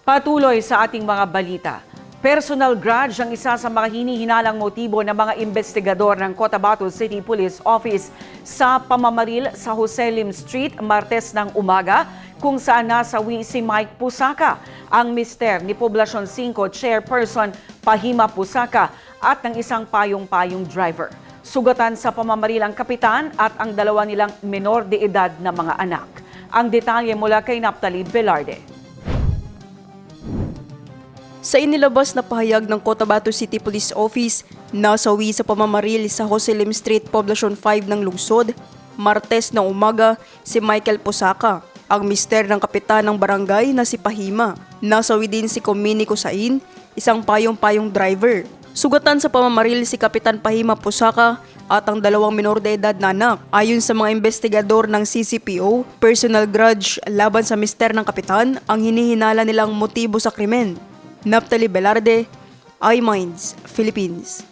Patuloy sa ating mga balita. Personal grudge ang isa sa mga hinihinalang motibo ng mga investigador ng Cotabato City Police Office sa pamamaril sa Jose Lim Street Martes ng umaga kung saan nasawi si Mike Pusaka, ang mister ni Poblacion 5 Chairperson Pahima Pusaka at ng isang payong-payong driver. Sugatan sa pamamaril ang kapitan at ang dalawa nilang menor de edad na mga anak. Ang detalye mula kay Naptali Velarde. Sa inilabas na pahayag ng Cotabato City Police Office, nasawi sa pamamaril sa Jose Lim Street, Poblacion 5 ng lungsod, Martes ng umaga, si Michael Posaka, ang mister ng kapitan ng barangay na si Pahima. Nasawi din si Cominico Sain, isang payong-payong driver. Sugatan sa pamamaril si Kapitan Pahima Pusaka at ang dalawang minor de edad na anak. Ayon sa mga investigador ng CCPO, personal grudge laban sa mister ng kapitan ang hinihinala nilang motibo sa krimen. Naptali Velarde, iMinds, Philippines.